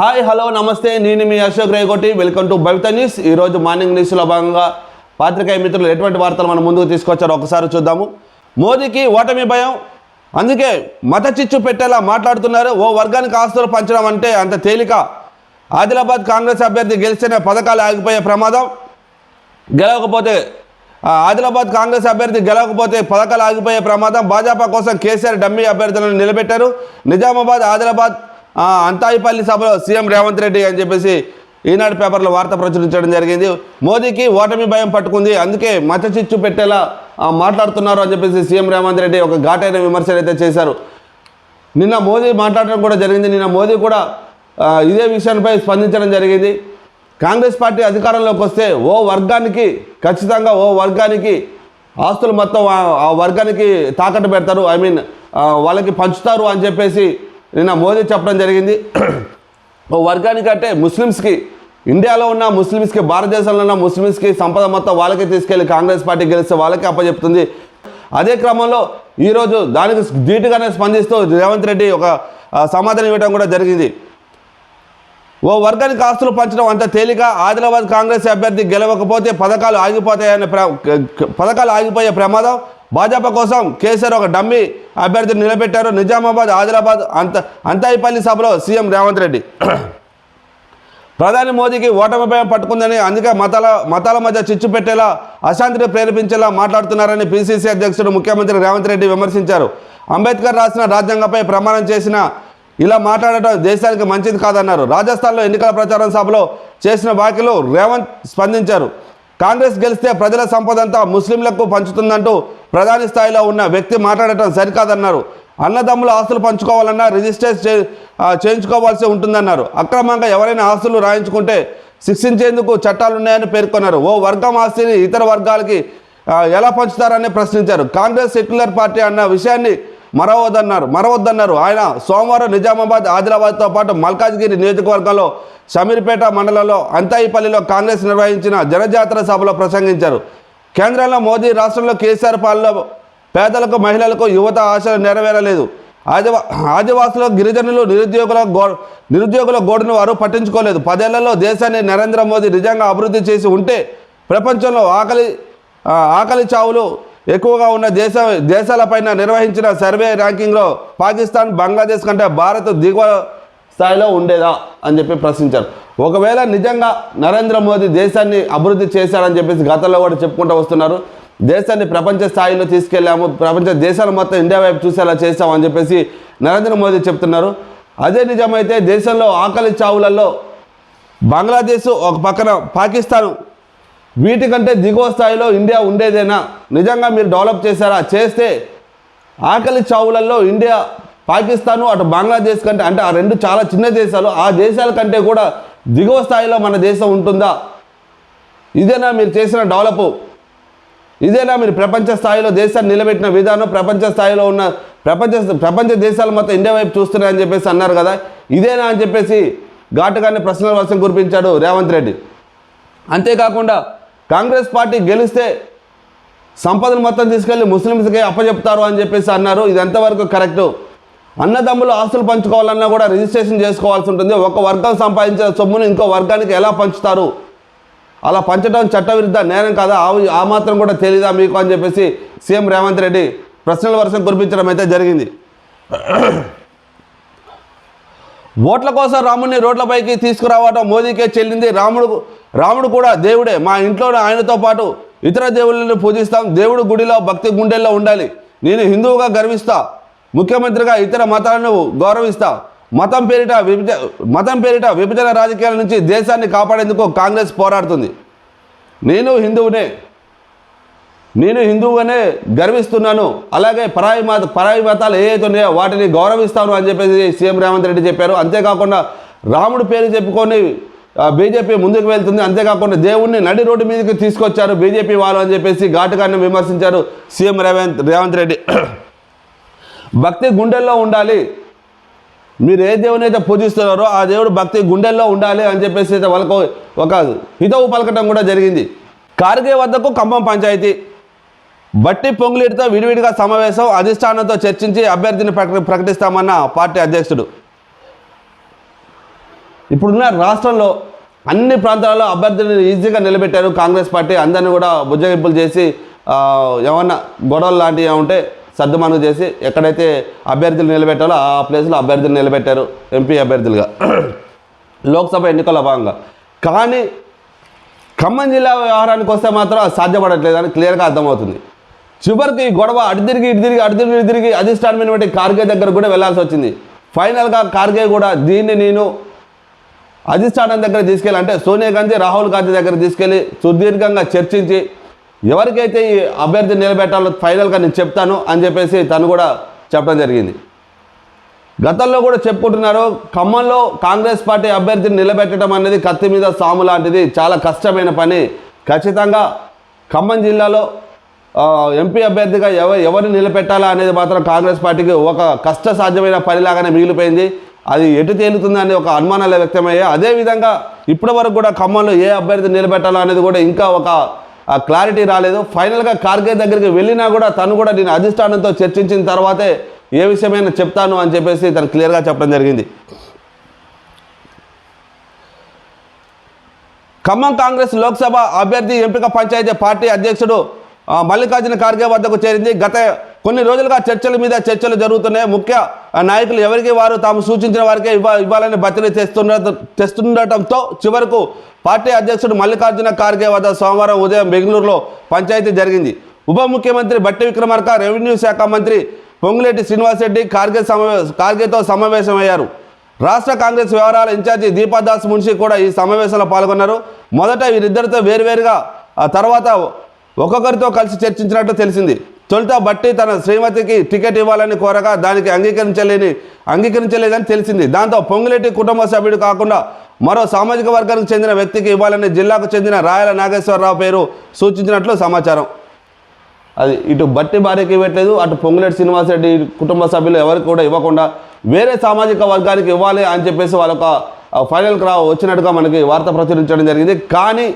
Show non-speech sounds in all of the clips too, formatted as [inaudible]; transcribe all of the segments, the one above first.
Hi hello నమస్తే. నేను మీ Ashok Regoti welcome to Bavitha news ఈరోజు మార్నింగ్ న్యూస్లో భాగంగా పాత్రికేయ మిత్రులు ఎటువంటి వార్తలు మనం ముందుకు తీసుకొచ్చారో ఒకసారి చూద్దాము. మోదీకి ఓటమి భయం. అందుకే మత చిచ్చు పెట్టేలా మాట్లాడుతున్నారు. ఓ వర్గానికి ఆస్తులు పంచడం అంటే అంత తేలిక. ఆదిలాబాద్ కాంగ్రెస్ అభ్యర్థి గెలిస్తేనే పథకాలు ఆగిపోయే ప్రమాదం. గెలవకపోతే ఆదిలాబాద్ కాంగ్రెస్ అభ్యర్థి గెలవకపోతే పథకాలు ఆగిపోయే ప్రమాదం. భాజపా కోసం కేసీఆర్ డమ్మీ అభ్యర్థులను నిలబెట్టారు. నిజామాబాద్ ఆదిలాబాద్ అంతాయిపల్లి సభలో సీఎం రేవంత్ రెడ్డి అని చెప్పేసి ఈనాడు పేపర్లో వార్త ప్రచురించడం జరిగింది. మోదీకి ఓటమి భయం పట్టుకుంది. అందుకే మతచిచ్చు పెట్టేలా మాట్లాడుతున్నారు అని చెప్పేసి సీఎం రేవంత్ రెడ్డి ఒక ఘాటైన విమర్శలు అయితే చేశారు. నిన్న మోదీ మాట్లాడడం కూడా జరిగింది. నిన్న మోదీ కూడా ఇదే విషయంపై స్పందించడం జరిగింది. కాంగ్రెస్ పార్టీ అధికారంలోకి వస్తే ఓ వర్గానికి ఖచ్చితంగా ఓ వర్గానికి ఆస్తులు మొత్తం ఆ వర్గానికి తాకట్టు పెడతారు. ఐ మీన్ వాళ్ళకి పంచుతారు అని చెప్పేసి నిన్న మోదీ చెప్పడం జరిగింది. ఓ వర్గానికి అంటే ముస్లిమ్స్కి ఇండియాలో ఉన్న ముస్లిమ్స్కి భారతదేశంలో ఉన్న ముస్లిమ్స్కి సంపద మొత్తం వాళ్ళకే తీసుకెళ్ళి కాంగ్రెస్ పార్టీ గెలిస్తే వాళ్ళకే అప్పచెప్తుంది. అదే క్రమంలో ఈరోజు దానికి ధీటుగానే స్పందిస్తూ రేవంత్ రెడ్డి ఒక సమాధానం ఇవ్వడం కూడా జరిగింది. ఓ వర్గానికి ఆస్తులు పంచడం అంత తేలిక ఆదిలాబాద్ కాంగ్రెస్ అభ్యర్థి గెలవకపోతే పథకాలు ఆగిపోతాయనే ప్ర పథకాలు ఆగిపోయే ప్రమాదం భాజపా కోసం కేసీఆర్ ఒక డమ్మీ అభ్యర్థిని నిలబెట్టారు. నిజామాబాద్ ఆదిలాబాద్ అంత అంతాయిపల్లి సభలో సీఎం రేవంత్ రెడ్డి. ప్రధాని మోదీకి ఓటమి భయం పట్టుకుందని అందుకే మతాల మతాల మధ్య చిచ్చు పెట్టేలా అశాంతిని ప్రేరేపించేలా మాట్లాడుతున్నారని పిసిసి అధ్యక్షుడు ముఖ్యమంత్రి రేవంత్ రెడ్డి విమర్శించారు. అంబేద్కర్ రాసిన రాజ్యాంగంపై ప్రమాణం చేసిన ఇలా మాట్లాడటం దేశానికి మంచిది కాదన్నారు. రాజస్థాన్లో ఎన్నికల ప్రచారం సభలో చేసిన వ్యాఖ్యలు రేవంత్ స్పందించారు. కాంగ్రెస్ గెలిస్తే ప్రజల సంపదంతా ముస్లింలకు పంచుతుందంటూ ప్రధాని స్థాయిలో ఉన్న వ్యక్తి మాట్లాడటం సరికాదన్నారు. అన్నదమ్ముల ఆస్తులు పంచుకోవాలన్నా రిజిస్టర్ చే చేయించుకోవాల్సి ఉంటుందన్నారు. అక్రమంగా ఎవరైనా ఆస్తులు రాయించుకుంటే శిక్షించేందుకు చట్టాలు ఉన్నాయని పేర్కొన్నారు. ఓ వర్గం ఆస్తిని ఇతర వర్గాలకి ఎలా పంచుతారని ప్రశ్నించారు. కాంగ్రెస్ సెక్యులర్ పార్టీ అన్న విషయాన్ని మరవద్దన్నారు మరవద్దన్నారు. ఆయన సోమవారం నిజామాబాద్ ఆదిలాబాద్తో పాటు మల్కాజ్గిరి నియోజకవర్గంలో షమీర్పేట మండలంలో అంతాయిపల్లిలో కాంగ్రెస్ నిర్వహించిన జనజాతర సభలో ప్రసంగించారు. కేంద్రంలో మోదీ రాష్ట్రంలో కేసీఆర్ పాలనలో పేదలకు మహిళలకు యువత ఆశలు నెరవేరలేదు. ఆదివా ఆదివాసులు గిరిజనులు నిరుద్యోగుల గో నిరుద్యోగుల గోడును వారు పట్టించుకోలేదు. పదేళ్ళలో దేశాన్ని నరేంద్ర మోదీ నిజంగా అభివృద్ధి చేసి ఉంటే ప్రపంచంలో ఆకలి ఆకలి చావులు ఎక్కువగా ఉన్న దేశ దేశాలపైన నిర్వహించిన సర్వే ర్యాంకింగ్లో పాకిస్తాన్ బంగ్లాదేశ్ కంటే భారత్ దిగువ స్థాయిలో ఉండేదా అని చెప్పి ప్రశ్నించారు. ఒకవేళ నిజంగా నరేంద్ర మోదీ దేశాన్ని అభివృద్ధి చేశారని చెప్పేసి గతంలో కూడా చెప్పుకుంటూ వస్తున్నారు. దేశాన్ని ప్రపంచ స్థాయిలో తీసుకెళ్ళాము ప్రపంచ దేశాలు మొత్తం ఇండియా వైపు చూసేలా చేశాము అని చెప్పేసి నరేంద్ర మోదీ చెప్తున్నారు. అదే నిజమైతే దేశంలో ఆకలి చావులలో బంగ్లాదేశ్ ఒక పక్కన పాకిస్తాన్ వీటికంటే దిగువ స్థాయిలో ఇండియా ఉండేదేనా? నిజంగా మీరు డెవలప్ చేశారా? చేస్తే ఆకలి చావులలో ఇండియా పాకిస్తాను అటు బంగ్లాదేశ్ కంటే అంటే ఆ రెండు చాలా చిన్న దేశాలు ఆ దేశాల కంటే కూడా దిగువ స్థాయిలో మన దేశం ఉంటుందా? ఇదేనా మీరు చేసిన డెవలప్? ఇదేనా మీరు ప్రపంచ స్థాయిలో దేశాన్ని నిలబెట్టిన విధానం? ప్రపంచ స్థాయిలో ఉన్న ప్రపంచ ప్రపంచ దేశాలు మొత్తం ఇండియా వైపు చూస్తున్నాయని చెప్పేసి అన్నారు కదా? ఇదేనా అని చెప్పేసి ఘాటుగానే ప్రశ్నల వర్షం కురిపించాడు రేవంత్ రెడ్డి. అంతేకాకుండా కాంగ్రెస్ పార్టీ గెలిస్తే సంపదను మొత్తం తీసుకెళ్ళి ముస్లిమ్స్కి అప్పచెప్తారు అని చెప్పేసి అన్నారు. ఇది ఎంతవరకు కరెక్టు? అన్నదమ్ములు ఆస్తులు పంచుకోవాలన్నా కూడా రిజిస్ట్రేషన్ చేసుకోవాల్సి ఉంటుంది. ఒక వర్గం సంపాదించిన సొమ్మును ఇంకో వర్గానికి ఎలా పంచుతారు? అలా పంచడం చట్టవిరుద్ధ నేరం కాదా? ఆ మాత్రం కూడా తెలీదా మీకు అని చెప్పేసి సీఎం రేవంత్ రెడ్డి ప్రశ్నల వర్షం కురిపించడం అయితే జరిగింది. ఓట్ల కోసం రాముడిని రోడ్లపైకి తీసుకురావటం మోదీకే చెల్లింది రాముడు. రాముడు కూడా దేవుడే. మా ఇంట్లో ఆయనతో పాటు ఇతర దేవుళ్ళని పూజిస్తాం. దేవుడు గుడిలో భక్తి గుండెల్లో ఉండాలి. నేను హిందువుగా గర్విస్తా. ముఖ్యమంత్రిగా ఇతర మతాలను గౌరవిస్తా. మతం పేరిట విభజ మతం పేరిట విభజన రాజకీయాల నుంచి దేశాన్ని కాపాడేందుకు కాంగ్రెస్ పోరాడుతుంది. నేను హిందువునే. నేను హిందువుగానే గర్విస్తున్నాను. అలాగే పరాయి మత పరాయి మతాలు ఏవైతే ఉన్నాయో వాటిని గౌరవిస్తాను అని చెప్పేసి సీఎం రేవంత్ రెడ్డి చెప్పారు. అంతేకాకుండా రాముడు పేరు చెప్పుకొని బీజేపీ ముందుకు వెళ్తుంది. అంతేకాకుండా దేవుణ్ణి నడి రోడ్డు మీదకి తీసుకొచ్చారు బీజేపీ వాళ్ళు అని చెప్పేసి ఘాటుగానే విమర్శించారు సీఎం రేవంత్ రేవంత్ రెడ్డి. భక్తి గుండెల్లో ఉండాలి. మీరు ఏ దేవుని అయితే పూజిస్తున్నారో ఆ దేవుడు భక్తి గుండెల్లో ఉండాలి అని చెప్పేసి అయితే వాళ్ళకు ఒక హితవు పలకటం కూడా జరిగింది. కార్గే వద్దకు ఖమ్మం పంచాయతీ. బట్టి పొంగులేటితో విడివిడిగా సమావేశం అధిష్టానంతో చర్చించి అభ్యర్థిని ప్రకటిస్తామన్న పార్టీ అధ్యక్షుడు. ఇప్పుడున్న రాష్ట్రంలో అన్ని ప్రాంతాలలో అభ్యర్థులను ఈజీగా నిలబెట్టారు కాంగ్రెస్ పార్టీ. అందరిని కూడా బుజ్జగింపులు చేసి ఏమన్నా గొడవలు లాంటివి ఉంటే సర్దుమనుగు చేసి ఎక్కడైతే అభ్యర్థులు నిలబెట్టాలో ఆ ప్లేస్లో అభ్యర్థులు నిలబెట్టారు ఎంపీ అభ్యర్థులుగా. లోక్సభ ఎన్నికల భాగంగా. కానీ ఖమ్మం జిల్లా వ్యవహారానికి వస్తే మాత్రం సాధ్యపడట్లేదని సాధ్యపడట్లేదు అని క్లియర్గా అర్థమవుతుంది. చివరికి గొడవ అటు తిరిగి ఇటు తిరిగి అటు తిరిగి ఇటు తిరిగి అధిష్టానమైనటువంటి కార్గే దగ్గర కూడా వెళ్ళాల్సి వచ్చింది. ఫైనల్గా కార్గే కూడా దీన్ని నేను అధిష్టానం దగ్గర తీసుకెళ్ళాలంటే సోనియా గాంధీ రాహుల్ గాంధీ దగ్గర తీసుకెళ్ళి సుదీర్ఘంగా చర్చించి ఎవరికైతే ఈ అభ్యర్థి నిలబెట్టాలో ఫైనల్గా నేను చెప్తాను అని చెప్పేసి తను కూడా చెప్పడం జరిగింది. గతంలో కూడా చెప్పుకుంటున్నారు ఖమ్మంలో కాంగ్రెస్ పార్టీ అభ్యర్థిని నిలబెట్టడం అనేది కత్తి మీద సాము లాంటిది చాలా కష్టమైన పని. ఖచ్చితంగా ఖమ్మం జిల్లాలో ఎంపీ అభ్యర్థిగా ఎవ ఎవరిని నిలబెట్టాలా అనేది మాత్రం కాంగ్రెస్ పార్టీకి ఒక కష్ట సాధ్యమైన పనిలాగానే మిగిలిపోయింది. అది ఎటు తేలుతుందని ఒక అనుమానాలు వ్యక్తమయ్యాయి. అదేవిధంగా ఇప్పటి వరకు కూడా ఖమ్మంలో ఏ అభ్యర్థి నిలబెట్టాలా అనేది కూడా ఇంకా ఒక క్లారిటీ రాలేదు. ఫైనల్గా కార్గే దగ్గరికి వెళ్ళినా కూడా తను కూడా నేను అధిష్టానంతో చర్చించిన తర్వాతే ఏ విషయమైనా చెప్తాను అని చెప్పేసి తను క్లియర్గా చెప్పడం జరిగింది. ఖమ్మం కాంగ్రెస్ లోక్సభ అభ్యర్థి ఎంపిక పంచాయతీ పార్టీ అధ్యక్షుడు మల్లికార్జున ఖార్గే వద్దకు చేరింది. గత కొన్ని రోజులుగా చర్చల మీద చర్చలు జరుగుతున్నాయి. ముఖ్య నాయకులు ఎవరికి వారు తాము సూచించిన వారికే ఇవ్వ ఇవ్వాలని బదిలీ తెస్తున్న తెస్తుండటంతో చివరకు పార్టీ అధ్యక్షుడు మల్లికార్జున ఖార్గే వద్ద సోమవారం ఉదయం బెంగళూరులో పంచాయతీ జరిగింది. ఉప ముఖ్యమంత్రి బట్టి విక్రమార్క రెవెన్యూ శాఖ మంత్రి పొంగులేటి శ్రీనివాసరెడ్డి ఖార్గే సమావే ఖార్గేతో సమావేశమయ్యారు. రాష్ట్ర కాంగ్రెస్ వ్యవహారాల ఇన్ఛార్జి దీపాదాస్ మున్షి కూడా ఈ సమావేశంలో పాల్గొన్నారు. మొదట వీరిద్దరితో వేరువేరుగా తర్వాత ఒక్కొక్కరితో కలిసి చర్చించినట్టు తెలిసింది. తొలుత బట్టి తన శ్రీమతికి టికెట్ ఇవ్వాలని కోరగా దానికి అంగీకరించలేని అంగీకరించలేదని తెలిసింది. దాంతో పొంగులేటి కుటుంబ సభ్యుడు కాకుండా మరో సామాజిక వర్గానికి చెందిన వ్యక్తికి ఇవ్వాలని జిల్లాకు చెందిన రాయల నాగేశ్వరరావు పేరు సూచించినట్లు సమాచారం. అది ఇటు బట్టి భార్యకి ఇవ్వట్లేదు అటు పొంగులేటి శ్రీనివాసరెడ్డి కుటుంబ సభ్యులు ఎవరికి కూడా ఇవ్వకుండా వేరే సామాజిక వర్గానికి ఇవ్వాలి అని చెప్పేసి వాళ్ళొక ఫైనల్కి రా వచ్చినట్టుగా మనకి వార్త ప్రచురించడం జరిగింది. కానీ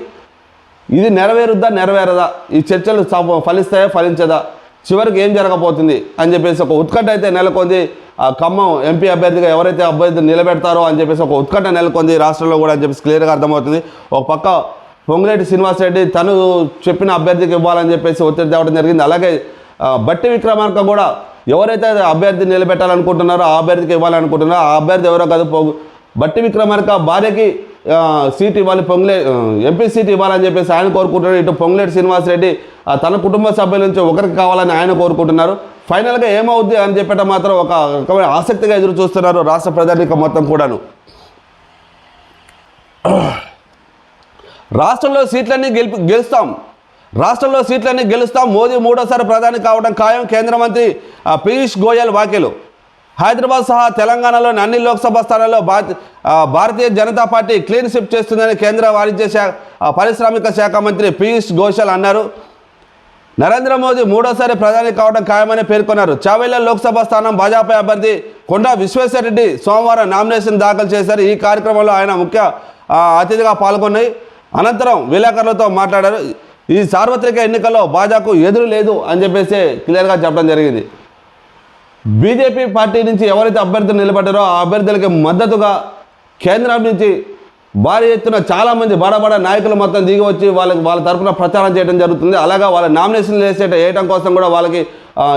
ఇది నెరవేరుద్దా నెరవేరదా? ఈ చర్చలు ఫలిస్తాయా ఫలించదా? చివరికి ఏం జరగబోతుంది అని చెప్పేసి ఒక ఉత్కంఠ అయితే నెలకొంది. ఆ ఖమ్మం ఎంపీ అభ్యర్థిగా ఎవరైతే అభ్యర్థి నిలబెడతారో అని చెప్పేసి ఒక ఉత్కంఠ నెలకొంది రాష్ట్రంలో కూడా అని చెప్పేసి క్లియర్గా అర్థమవుతుంది. ఒక పక్క పొంగులేటి శ్రీనివాసరెడ్డి తను చెప్పిన అభ్యర్థికి ఇవ్వాలని చెప్పేసి ఒత్తిడి తేవడం జరిగింది. అలాగే బట్టి విక్రమార్క కూడా ఎవరైతే అభ్యర్థి నిలబెట్టాలనుకుంటున్నారో ఆ అభ్యర్థికి ఇవ్వాలనుకుంటున్నారో ఆ అభ్యర్థి ఎవరో కాదు పో బట్టి విక్రమార్క భార్యకి సీట్ ఇవ్వాలి పొంగులే ఎంపీ సీట్ ఇవ్వాలని చెప్పేసి ఆయన కోరుకుంటున్నారు. ఇటు పొంగులేటి శ్రీనివాసరెడ్డి ఆ, తన కుటుంబ సభ్యుల నుంచి ఒకరికి కావాలని ఆయన కోరుకుంటున్నారు. ఫైనల్గా ఏమవుద్ది అని చెప్పడం మాత్రం ఒక రకమైన ఆసక్తిగా ఎదురు చూస్తున్నారు రాష్ట్ర ప్రజానిక మొత్తం కూడాను. రాష్ట్రంలో సీట్లన్నీ గెలిపి గెలుస్తాం. రాష్ట్రంలో సీట్లన్నీ గెలుస్తాం. మోదీ మూడోసారి ప్రధాని కావడం ఖాయం కేంద్ర మంత్రి ఆ, పీయూష్ గోయల్ వాఖ్యలు హైదరాబాద్ సహా తెలంగాణలోని అన్ని లోక్సభ స్థానాల్లో Bharatiya Janata Party clean sweep చేస్తుందని కేంద్ర వాణిజ్య శాఖ పారిశ్రామిక శాఖ మంత్రి పీయూష్ గోయల్ అన్నారు. నరేంద్ర మోదీ మూడోసారి ప్రధాని కావడం ఖాయమని పేర్కొన్నారు. చావేల లోక్సభ స్థానం భాజపా అభ్యర్థి కొండా విశ్వేశ్వరరెడ్డి సోమవారం నామినేషన్ దాఖలు చేశారు. ఈ కార్యక్రమంలో ఆయన ముఖ్య అతిథిగా పాల్గొన్నాయి. అనంతరం విలేకరులతో మాట్లాడారు. ఈ సార్వత్రిక ఎన్నికల్లో భాజపాకు ఎదురు లేదు అని చెప్పేసి క్లియర్గా చెప్పడం జరిగింది. బీజేపీ పార్టీ నుంచి ఎవరైతే అభ్యర్థులు నిలబడ్డారో ఆ అభ్యర్థులకి మద్దతుగా కేంద్రం నుంచి భారీ ఎత్తున చాలామంది బడబడ నాయకులు మొత్తం దిగి వచ్చి వాళ్ళకి వాళ్ళ తరఫున ప్రచారం చేయడం జరుగుతుంది. అలాగా వాళ్ళ నామినేషన్లు వేసే వేయడం కోసం కూడా వాళ్ళకి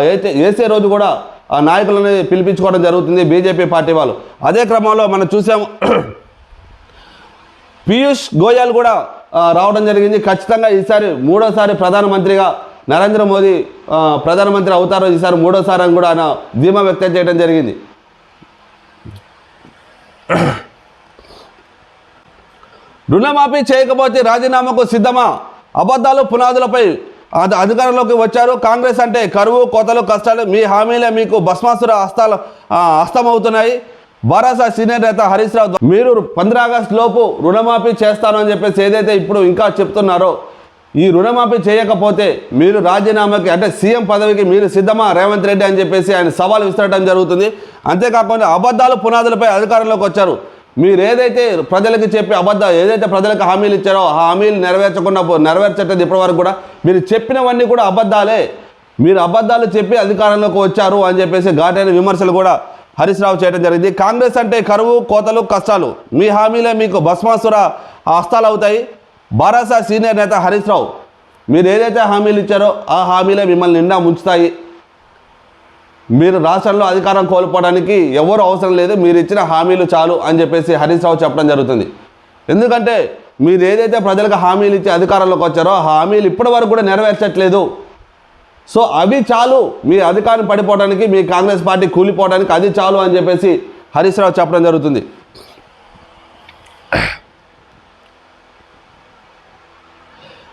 వేసే వేసే రోజు కూడా ఆ నాయకులని పిలిపించుకోవడం జరుగుతుంది బీజేపీ పార్టీ వాళ్ళు. అదే క్రమంలో మనం చూసాము [clears throat] పీయూష్ గోయల్ కూడా రావడం జరిగింది. ఖచ్చితంగా ఈసారి మూడోసారి ప్రధానమంత్రిగా నరేంద్ర మోదీ ప్రధానమంత్రి అవుతారో ఈసారి మూడోసారి అని కూడా ఆయన ధీమా వ్యక్తం చేయడం జరిగింది. రుణమాఫీ చేయకపోతే రాజీనామాకు సిద్ధమా? అబద్ధాలు పునాదులపై అధికారంలోకి వచ్చారు. కాంగ్రెస్ అంటే కరువు కోతలు కష్టాలు మీ హామీలే మీకు భస్మాసుర హస్తాలు అస్తమవుతున్నాయి హస్తమవుతున్నాయి బారాసా సీనియర్ నేత హరీష్ రావు మీరు పంద్రా ఆగస్టు లోపు రుణమాఫీ చేస్తాను అని చెప్పేసి ఏదైతే ఇప్పుడు ఇంకా చెప్తున్నారో ఈ రుణమాఫీ చేయకపోతే మీరు రాజీనామాకి అంటే సీఎం పదవికి మీరు సిద్ధమా? రేవంత్ రెడ్డి అని చెప్పేసి ఆయన సవాల్ విసరడం జరుగుతుంది. అంతేకాకుండా అబద్ధాలు పునాదులపై అధికారంలోకి వచ్చారు. మీరు ఏదైతే ప్రజలకు చెప్పి అబద్ధ ఏదైతే ప్రజలకు హామీలు ఇచ్చారో ఆ హామీలు నెరవేర్చకుండా పో- నెరవేర్చట్లేదు ఇప్పటివరకు కూడా మీరు చెప్పినవన్నీ కూడా అబద్ధాలే. మీరు అబద్ధాలు చెప్పి అధికారంలోకి వచ్చారు అని చెప్పేసి ఘాటైన విమర్శలు కూడా హరీష్ రావు చేయడం జరిగింది. కాంగ్రెస్ అంటే కరువు కోతలు కష్టాలు. మీ హామీలే మీకు భస్మాసుర హస్తాలు అవుతాయి. బారాసా సీనియర్ నేత హరీష్ రావు మీరు ఏదైతే హామీలు ఇచ్చారో ఆ హామీలే మిమ్మల్ని నిండా ముంచుతాయి. మీరు రాష్ట్రంలో అధికారం కోల్పోవడానికి ఎవరు అవసరం లేదు మీరు ఇచ్చిన హామీలు చాలు అని చెప్పేసి హరీష్ రావు చెప్పడం జరుగుతుంది. ఎందుకంటే మీరు ఏదైతే ప్రజలకు హామీలు ఇచ్చి అధికారంలోకి వచ్చారో ఆ హామీలు ఇప్పటి వరకు కూడా నెరవేర్చట్లేదు. సో అవి చాలు మీ అధికారం పడిపోవడానికి మీ కాంగ్రెస్ పార్టీ కూలిపోవడానికి అది చాలు అని చెప్పేసి హరీష్ రావు చెప్పడం జరుగుతుంది.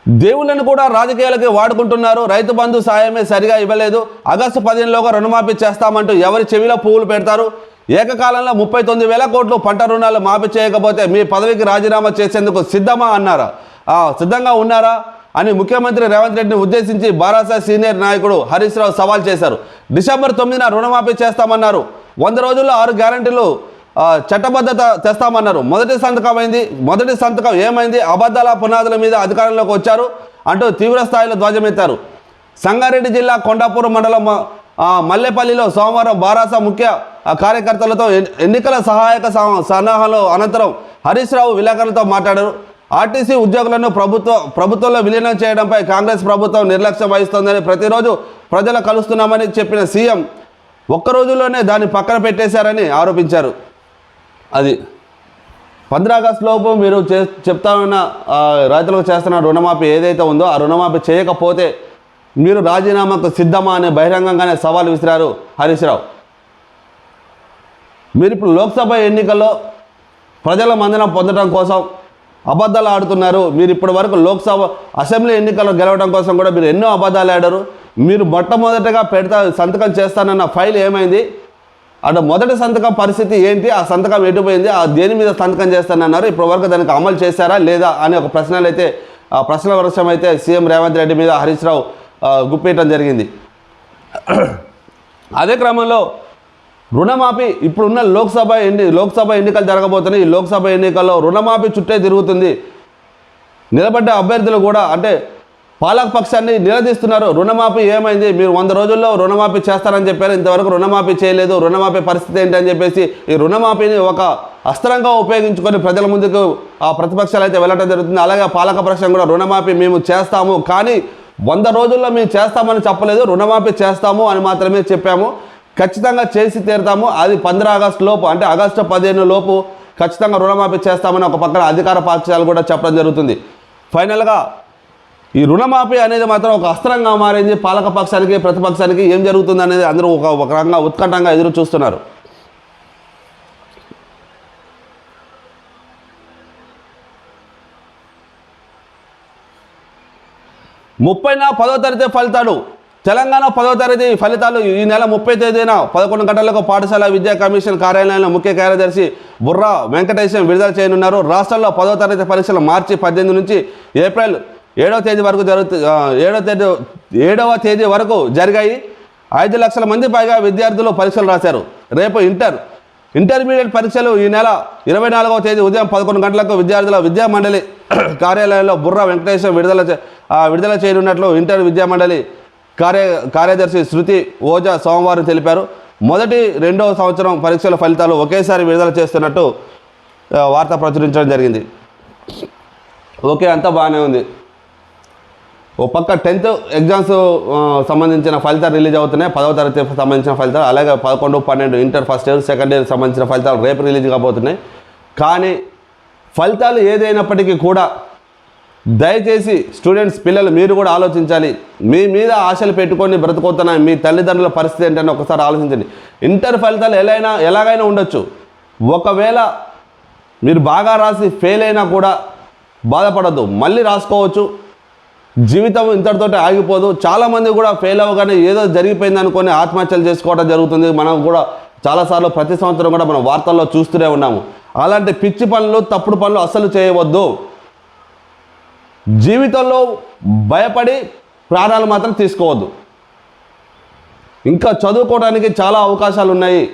దేవుళ్ళను కూడా రాజకీయాలకి వాడుకుంటున్నారు. రైతు బంధు సాయమే సరిగా ఇవ్వలేదు. ఆగస్టు పదిహేనులోగా రుణమాఫీ చేస్తామంటూ ఎవరి చెవిలో పువ్వులు పెడతారు? ఏకకాలంలో ముప్పై తొమ్మిది వేల కోట్లు పంట రుణాలు మాఫీ చేయకపోతే మీ పదవికి రాజీనామా చేసేందుకు సిద్ధమా అన్నారా? ఆ, సిద్ధంగా ఉన్నారా? అని ముఖ్యమంత్రి రేవంత్ రెడ్డిని ఉద్దేశించి బారాసా సీనియర్ నాయకుడు హరీష్ రావు సవాల్ చేశారు. డిసెంబర్ తొమ్మిదిన రుణమాఫీ చేస్తామన్నారు. వంద రోజుల్లో ఆరు గ్యారంటీలు చట్టబద్ధత తెస్తామన్నారు. మొదటి సంతకం అయింది. మొదటి సంతకం ఏమైంది? అబద్ధాల పునాదుల మీద అధికారంలోకి వచ్చారు అంటూ తీవ్ర స్థాయిలో ధ్వజమెత్తారు. సంగారెడ్డి జిల్లా కొండాపూర్ మండలం మల్లెపల్లిలో సోమవారం బారాస ముఖ్య కార్యకర్తలతో ఎన్నికల సహాయక స- అనంతరం హరీష్ రావు విలేకరులతో మాట్లాడారు. ఆర్టీసీ ఉద్యోగులను ప్రభుత్వ ప్రభుత్వంలో విలీనం చేయడంపై కాంగ్రెస్ ప్రభుత్వం నిర్లక్ష్యం వహిస్తోందని ప్రతిరోజు ప్రజలు కలుస్తున్నామని చెప్పిన సీఎం ఒక్క రోజులోనే దాన్ని పక్కన పెట్టేశారని ఆరోపించారు. అది పంద్రాగస్టు లోపు మీరు చే చెప్తా ఉన్న రైతులకు చేస్తున్న రుణమాఫీ ఏదైతే ఉందో ఆ రుణమాఫీ చేయకపోతే మీరు రాజీనామాకు సిద్ధమా అనే బహిరంగంగానే సవాల్ విసిరారు హరీష్ రావు. మీరు ఇప్పుడు లోక్సభ ఎన్నికల్లో ప్రజల మందనం పొందడం కోసం అబద్ధాలు ఆడుతున్నారు. మీరు ఇప్పటి వరకు లోక్సభ అసెంబ్లీ ఎన్నికల్లో గెలవడం కోసం కూడా మీరు ఎన్నో అబద్ధాలు ఆడారు. మీరు మొట్టమొదటగా పెడతా సంతకం చేస్తానన్న ఫైల్ ఏమైంది? అటు మొదటి సంతకం పరిస్థితి ఏంటి? ఆ సంతకం ఎటుపోయింది? ఆ దేని మీద సంతకం చేస్తానన్నారు. ఇప్పటి వరకు దానికి అమలు చేశారా లేదా అనే ఒక ప్రశ్నలు అయితే ఆ ప్రశ్నల వర్షం అయితే సీఎం రేవంత్ రెడ్డి మీద హరీష్ రావు గుప్పేయటం జరిగింది. అదే క్రమంలో రుణమాఫీ ఇప్పుడున్న లోక్సభ ఎన్ని లోక్సభ ఎన్నికలు జరగబోతున్నాయి. ఈ లోక్సభ ఎన్నికల్లో రుణమాఫీ చుట్టే తిరుగుతుంది. నిలబడ్డ అభ్యర్థులు కూడా అంటే పాలక పక్షాన్ని నిలదీస్తున్నారు. రుణమాఫీ ఏమైంది? మీరు వంద రోజుల్లో రుణమాఫీ చేస్తారని చెప్పారు. ఇంతవరకు రుణమాఫీ చేయలేదు. రుణమాఫీ పరిస్థితి ఏంటి అని చెప్పేసి ఈ రుణమాఫీని ఒక అస్త్రంగా ఉపయోగించుకొని ప్రజల ముందుకు ఆ ప్రతిపక్షాలు అయితే వెళ్ళడం జరుగుతుంది. అలాగే పాలక పక్షం కూడా రుణమాఫీ మేము చేస్తాము. కానీ వంద రోజుల్లో మేము చేస్తామని చెప్పలేదు. రుణమాఫీ చేస్తాము అని మాత్రమే చెప్పాము. ఖచ్చితంగా చేసి తీరుతాము. అది పంద్ర ఆగస్టు లోపు అంటే ఆగస్టు పదిహేను లోపు ఖచ్చితంగా రుణమాఫీ చేస్తామని ఒక పక్కన అధికార పక్షాలు కూడా చెప్పడం జరుగుతుంది. ఫైనల్గా ఈ రుణమాఫీ అనేది మాత్రం ఒక అస్త్రంగా మారింది. పాలక పక్షానికి ప్రతిపక్షానికి ఏం జరుగుతుంది అనేది అందరూ ఒక ఒక రకంగా ఉత్కంఠంగా ఎదురు చూస్తున్నారు. ముప్పైన పదో తరగతి ఫలితాలు. తెలంగాణ పదో తరగతి ఫలితాలు ఈ నెల ముప్పై తేదీన పదకొండు గంటలకు పాఠశాల విద్యా కమిషన్ కార్యాలయంలో ముఖ్య కార్యదర్శి బుర్రా వెంకటేశం విడుదల చేయనున్నారు. రాష్ట్రంలో పదో తరగతి పరీక్షలు మార్చి పద్దెనిమిది నుంచి ఏప్రిల్ ఏడవ తేదీ వరకు జరుగుతు ఏడవ తేదీ ఏడవ తేదీ వరకు జరిగాయి. ఐదు లక్షల మంది పైగా విద్యార్థులు పరీక్షలు రాశారు. రేపు ఇంటర్ ఇంటర్మీడియట్ పరీక్షలు ఈ నెల ఇరవై నాలుగవ తేదీ ఉదయం పదకొండు గంటలకు విద్యార్థుల విద్యా మండలి కార్యాలయంలో బుర్రా వెంకటేశ్వర విడుదల విడుదల చేయనున్నట్లు ఇంటర్ విద్యామండలి కార్య కార్యదర్శి శృతి ఓజా సోమవారం తెలిపారు. మొదటి రెండవ సంవత్సరం పరీక్షల ఫలితాలు ఒకేసారి విడుదల చేస్తున్నట్టు వార్త ప్రచురించడం జరిగింది. ఓకే అంతా బాగానే ఉంది. ఓ పక్క టెన్త్ ఎగ్జామ్స్ సంబంధించిన ఫలితాలు రిలీజ్ అవుతున్నాయి. పదవ తరగతి సంబంధించిన ఫలితాలు అలాగే పదకొండు పన్నెండు inter first year second year సంబంధించిన ఫలితాలు రేపు రిలీజ్ కాబోతున్నాయి. కానీ ఫలితాలు ఏదైనప్పటికీ కూడా దయచేసి స్టూడెంట్స్ పిల్లలు మీరు కూడా ఆలోచించాలి. మీ మీద ఆశలు పెట్టుకొని బ్రతుకుతున్న మీ తల్లిదండ్రుల పరిస్థితి ఏంటని ఒకసారి ఆలోచించండి. ఇంటర్ ఫలితాలు ఎలాగైనా ఎలాగైనా ఉండొచ్చు. ఒకవేళ మీరు బాగా రాసి ఫెయిల్ అయినా కూడా బాధపడద్దు. మళ్ళీ రాసుకోవచ్చు. జీవితం ఇంతటితోటి ఆగిపోదు. చాలామంది కూడా ఫెయిల్ అవ్వగానే ఏదో జరిగిపోయింది అనుకొని ఆత్మహత్యలు చేసుకోవడం జరుగుతుంది. మనం కూడా చాలాసార్లు ప్రతి సంవత్సరం కూడా మనం వార్తల్లో చూస్తూనే ఉన్నాము. అలాంటి పిచ్చి పనులు తప్పుడు పనులు అస్సలు చేయవద్దు. జీవితంలో భయపడి ప్రాణాలు మాత్రం తీసుకోవద్దు. ఇంకా చదువుకోవడానికి చాలా అవకాశాలు ఉన్నాయి.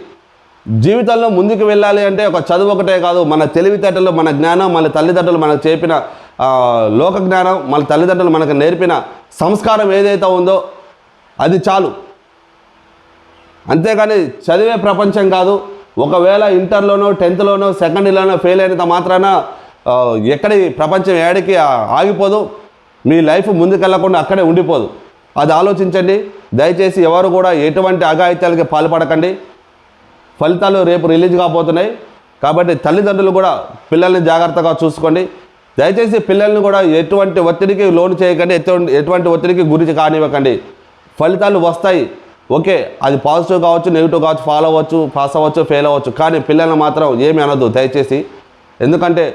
జీవితంలో ముందుకు వెళ్ళాలి అంటే ఒక చదువు ఒకటే కాదు. మన తెలివితేటలు మన జ్ఞానం మన తల్లిదండ్రులు మనకు చెప్పిన లోక జ్ఞానం మన తల్లిదండ్రులు మనకు నేర్పిన సంస్కారం ఏదైతే ఉందో అది చాలు. అంతేకాని చదివే ప్రపంచం కాదు. ఒకవేళ ఇంటర్లోనో టెన్త్లోనో సెకండ్ ఇయర్లోనో ఫెయిల్ అయినంత మాత్రాన ఎక్కడి ప్రపంచం ఏడికి ఆగిపోదు. మీ లైఫ్ ముందుకెళ్ళకుండా అక్కడే ఉండిపోదు. అది ఆలోచించండి. దయచేసి ఎవరు కూడా ఎటువంటి అఘాయిత్యాలకి పాల్పడకండి. ఫలితాలు రేపు రిలీజ్ కాబోతున్నాయి కాబట్టి తల్లిదండ్రులు కూడా పిల్లల్ని జాగ్రత్తగా చూసుకోండి. దయచేసి పిల్లల్ని కూడా ఎటువంటి ఒత్తిడికి లోను చేయకండి ఎటువంటి ఎటువంటి ఒత్తిడికి గురి కానివ్వకండి. ఫలితాలు వస్తాయి. ఓకే అది పాజిటివ్ కావచ్చు నెగిటివ్ కావచ్చు ఫాలో అవ్వచ్చు పాస్ అవ్వచ్చు ఫెయిల్ అవ్వచ్చు కానీ పిల్లల్ని మాత్రం ఏమి అనదు దయచేసి. ఎందుకంటే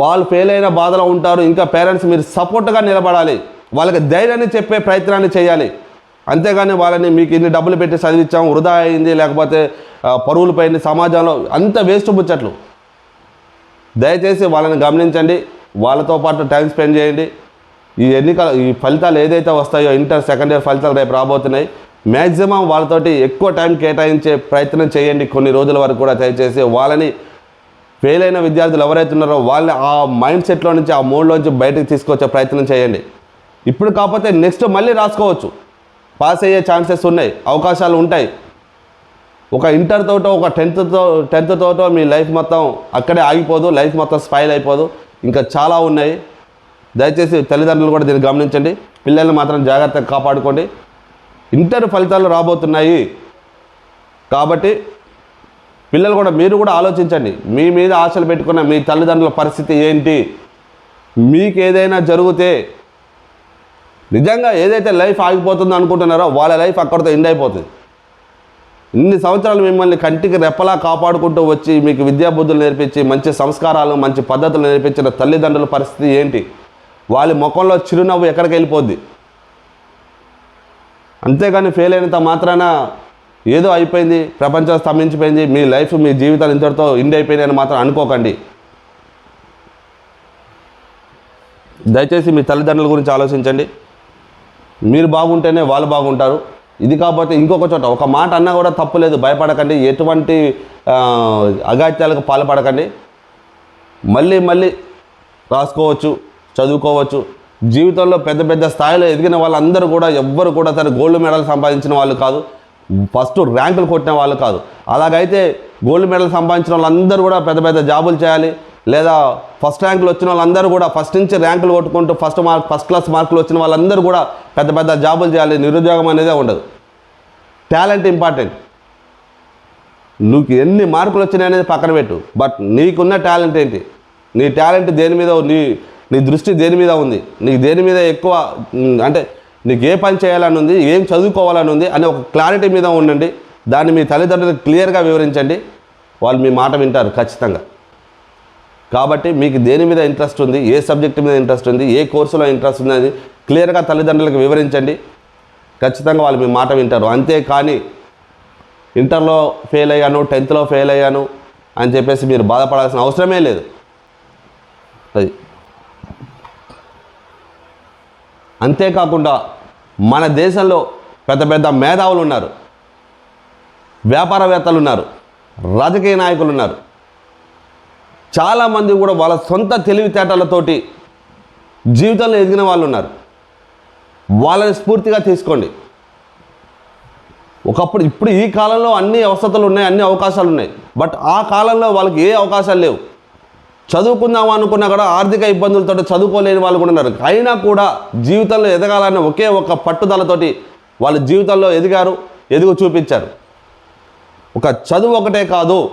వాళ్ళు ఫెయిల్ అయిన బాధలో ఉంటారు ఇంకా పేరెంట్స్ మీరు సపోర్ట్గా నిలబడాలి. వాళ్ళకి ధైర్యాన్ని చెప్పే ప్రయత్నాన్ని చేయాలి. అంతేగాని వాళ్ళని మీకు ఇన్ని డబ్బులు పెట్టి చదివించాం వృధా అయింది లేకపోతే పరువులు పోయింది సమాజంలో అంత వేస్ట్ ముచ్చట్లు. దయచేసి వాళ్ళని గమనించండి. వాళ్ళతో పాటు టైం స్పెండ్ చేయండి. ఈ ఎన్నికల ఈ ఫలితాలు ఏదైతే వస్తాయో ఇంటర్ సెకండ్ ఇయర్ ఫలితాలు రేపు రాబోతున్నాయి. మ్యాక్సిమం వాళ్ళతోటి ఎక్కువ టైం కేటాయించే ప్రయత్నం చేయండి కొన్ని రోజుల వరకు కూడా దయచేసి. వాళ్ళని ఫెయిల్ అయిన విద్యార్థులు ఎవరైతే ఉన్నారో వాళ్ళని ఆ మైండ్ సెట్లో నుంచి ఆ మూడ్లోంచి బయటకు తీసుకొచ్చే ప్రయత్నం చేయండి. ఇప్పుడు కాకపోతే నెక్స్ట్ మళ్ళీ రాసుకోవచ్చు. పాస్ అయ్యే ఛాన్సెస్ ఉన్నాయి అవకాశాలు ఉంటాయి. ఒక ఇంటర్ తోటో ఒక టెన్త్తో టెన్త్ తోటో మీ లైఫ్ మొత్తం అక్కడే ఆగిపోదు లైఫ్ మొత్తం స్పైల్ అయిపోదు. ఇంకా చాలా ఉన్నాయి. దయచేసి తల్లిదండ్రులు కూడా దీన్ని గమనించండి. పిల్లల్ని మాత్రం జాగ్రత్తగా కాపాడుకోండి. ఇంటర్ ఫలితాలు రాబోతున్నాయి. కాబట్టి పిల్లలు కూడా మీరు కూడా ఆలోచించండి. మీ మీద ఆశలు పెట్టుకున్న మీ తల్లిదండ్రుల పరిస్థితి ఏంటి? మీకు ఏదైనా జరిగితే నిజంగా ఏదైతే లైఫ్ ఆగిపోతుందో అనుకుంటున్నారో వాళ్ళ లైఫ్ అక్కడితో ఎండ్ అయిపోతుంది. ఇన్ని సంవత్సరాలు మిమ్మల్ని కంటికి రెప్పలా కాపాడుకుంటూ వచ్చి మీకు విద్యాబుద్ధులు నేర్పించి మంచి సంస్కారాలు మంచి పద్ధతులు నేర్పించిన తల్లిదండ్రుల పరిస్థితి ఏంటి? వాళ్ళ ముఖంలో చిరునవ్వు ఎక్కడికి వెళ్ళిపోద్ది? అంతేగాని ఫెయిల్ అయినంత మాత్రాన ఏదో అయిపోయింది ప్రపంచం స్తంభించిపోయింది మీ లైఫ్ మీ జీవితాలు ఇంతటితో ఇండి అయిపోయింది అని మాత్రం అనుకోకండి. దయచేసి మీ తల్లిదండ్రుల గురించి ఆలోచించండి. మీరు బాగుంటేనే వాళ్ళు బాగుంటారు. ఇది కాకపోతే ఇంకొక చోట ఒక మాట అన్నా కూడా తప్పులేదు భయపడకండి ఎటువంటి అగాత్యాలకు పాల్పడకండి. మళ్ళీ మళ్ళీ రాసుకోవచ్చు చదువుకోవచ్చు. జీవితంలో పెద్ద పెద్ద స్థాయిలో ఎదిగిన వాళ్ళందరూ కూడా ఎవ్వరు కూడా తన గోల్డ్ మెడల్ సంపాదించిన వాళ్ళు కాదు ఫస్ట్ ర్యాంకులు కొట్టిన వాళ్ళు కాదు. అలాగైతే గోల్డ్ మెడల్ సంపాదించిన వాళ్ళందరూ కూడా పెద్ద పెద్ద జాబులు చేయాలి. లేదా ఫస్ట్ ర్యాంకులు వచ్చిన వాళ్ళందరూ కూడా ఫస్ట్ నుంచి ర్యాంకులు కొట్టుకుంటూ ఫస్ట్ మార్క్ ఫస్ట్ క్లాస్ మార్కులు వచ్చిన వాళ్ళందరూ కూడా పెద్ద పెద్ద జాబులు చేయాలి. నిరుద్యోగం అనేదే ఉండదు. Talent important. నీకు ఎన్ని మార్కులు వచ్చినాయి అనేది పక్కన పెట్టు. బట్ నీకున్న టాలెంట్ ఏంటి? నీ టాలెంట్ దేని మీద నీ నీ దృష్టి దేని మీద ఉంది? నీకు దేని మీద ఎక్కువ అంటే నీకు ఏ పని చేయాలని ఉంది? ఏం చదువుకోవాలని ఉంది? అనే ఒక క్లారిటీ మీద ఉండండి. దాన్ని మీ తల్లిదండ్రులకు క్లియర్గా వివరించండి. వాళ్ళు మీ మాట వింటారు ఖచ్చితంగా. కాబట్టి మీకు దేని మీద ఇంట్రెస్ట్ ఉంది ఏ సబ్జెక్ట్ మీద ఇంట్రెస్ట్ ఉంది ఏ కోర్సులో ఇంట్రెస్ట్ ఉంది అని క్లియర్గా తల్లిదండ్రులకు వివరించండి. ఖచ్చితంగా వాళ్ళు మీ మాట వింటారు. అంతేకాని ఇంటర్లో ఫెయిల్ అయ్యాను టెన్త్లో ఫెయిల్ అయ్యాను అని చెప్పేసి మీరు బాధపడాల్సిన అవసరమే లేదు. అది. అంతేకాకుండా మన దేశంలో పెద్ద పెద్ద మేధావులు ఉన్నారు. వ్యాపారవేత్తలు ఉన్నారు రాజకీయ నాయకులు ఉన్నారు. చాలామంది కూడా వాళ్ళ సొంత తెలివితేటలతోటి జీవితంలో ఎదిగిన వాళ్ళు ఉన్నారు. వాళ్ళని స్ఫూర్తిగా తీసుకోండి. ఒకప్పుడు ఇప్పుడు ఈ కాలంలో అన్ని వసతులు ఉన్నాయి అన్ని అవకాశాలు ఉన్నాయి. బట్ ఆ కాలంలో వాళ్ళకి ఏ అవకాశాలు లేవు. చదువుకుందాం అనుకున్నా కూడా ఆర్థిక ఇబ్బందులతో చదువుకోలేని వాళ్ళు కూడా ఉన్నారు. అయినా కూడా జీవితంలో ఎదగాలన్న ఒకే ఒక పట్టుదలతోటి వాళ్ళ జీవితంలో ఎదిగారు ఎదుగు చూపించారు ఒక చదువు ఒకటే కాదు.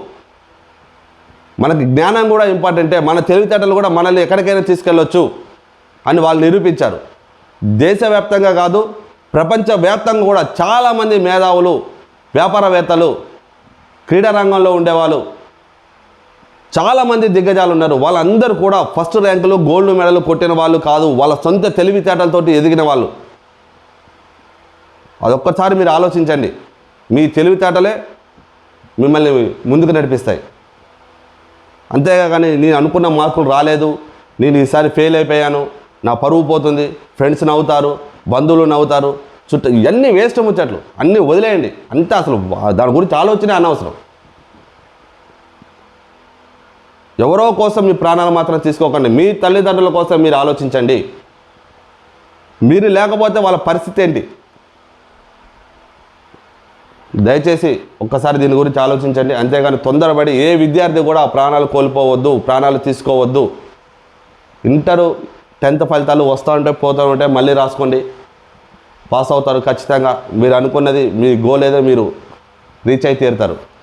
మనకి జ్ఞానం కూడా ఇంపార్టెంటే మన తెలివితేటలు కూడా మనల్ని ఎక్కడికైనా తీసుకెళ్ళొచ్చు అని వాళ్ళు నిరూపించారు. దేశవ్యాప్తంగా కాదు ప్రపంచవ్యాప్తంగా కూడా చాలామంది మేధావులు వ్యాపారవేత్తలు క్రీడా రంగంలో ఉండేవాళ్ళు చాలామంది దిగ్గజాలు ఉన్నారు. వాళ్ళందరూ కూడా ఫస్ట్ ర్యాంకులు గోల్డ్ మెడల్ కొట్టిన వాళ్ళు కాదు వాళ్ళ సొంత తెలివితేటలతోటి ఎదిగిన వాళ్ళు. అదొక్కసారి మీరు ఆలోచించండి. మీ తెలివితేటలే మిమ్మల్ని ముందుకు నడిపిస్తాయి. అంతేగాని నేను అనుకున్న మార్కులు రాలేదు. నేను ఈసారి ఫెయిల్ అయిపోయాను. నా పరువు పోతుంది. ఫ్రెండ్స్ నవ్వుతారు. బంధువులు నవ్వుతారు. చుట్టూ ఇవన్నీ వేస్ట్ ముచ్చట్లు. అన్నీ వదిలేయండి. అంతే అసలు దాని గురించి ఆలోచనే అనవసరం. ఎవరో కోసం మీ ప్రాణాలు మాత్రం తీసుకోకండి. మీ తల్లిదండ్రుల కోసం మీరు ఆలోచించండి. మీరు లేకపోతే వాళ్ళ పరిస్థితి ఏంటి? దయచేసి ఒక్కసారి దీని గురించి ఆలోచించండి. అంతేగాని తొందరపడి ఏ విద్యార్థి కూడా ప్రాణాలు కోల్పోవద్దు ప్రాణాలు తీసుకోవద్దు. ఇంటరు టెన్త్ ఫలితాలు వస్తూ ఉంటే పోతూ ఉంటే మళ్ళీ రాసుకోండి. పాస్ అవుతారు ఖచ్చితంగా. మీరు అనుకున్నది మీ గోల్ ఏదో మీరు రీచ్ అయి తీరుతారు.